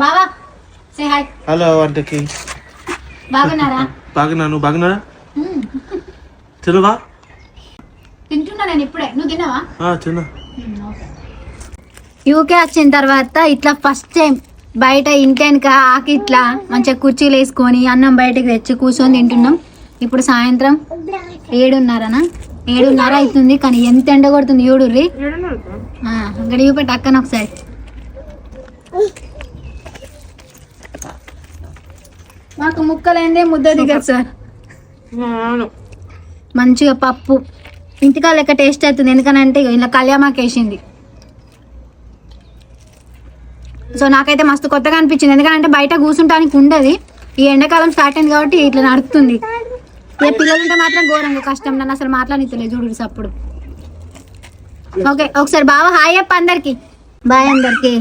బావా say hi hello వంటకి. బాగున్నారా? బాగున్నాను బాగున్నారా. తినవా? తింటున్నా నేను ఇప్పుడే. నువ్వు తిన్నావా? ఆ, తిన్నా. యూకే వచ్చిన తర్వాత ఇట్లా ఫస్ట్ టైం బయట ఇంటి వెనక ఆకి ఇట్లా మంచిగా కుర్చీలు వేసుకొని అన్నం బయటకు తెచ్చి కూర్చొని తింటున్నాం. ఇప్పుడు సాయంత్రం ఏడున్నరనా? ఏడున్నర అవుతుంది కానీ ఎంత ఎండ కొడుతుంది ఏడుర్రి ఇక్కడ చూపెట్టి అక్కన ఒకసారి. మాకు ముక్కలైందే ముద్ద దిగదు సార్. మంచిగా పప్పు. ఇంటికా లెక్క టేస్ట్ అవుతుంది. ఎందుకనంటే ఇలా కళ్యామాకు వేసింది సో నాకైతే మస్తు కొత్తగా అనిపించింది. ఎందుకంటే బయట కూర్చుంటానికి ఉండదు. ఈ ఎండాకాలం స్టార్ట్ అయింది కాబట్టి ఇట్లా నడుస్తుంది ఇక పిల్లలు ఉంటే మాత్రం ఘోరంగా కష్టం. నన్ను అసలు మాట్లాడితలేదు చూడు అప్పుడు. ఓకే ఒకసారి బాగా హాయ్ అప్ప అందరికి. బాయ్ అందరికి.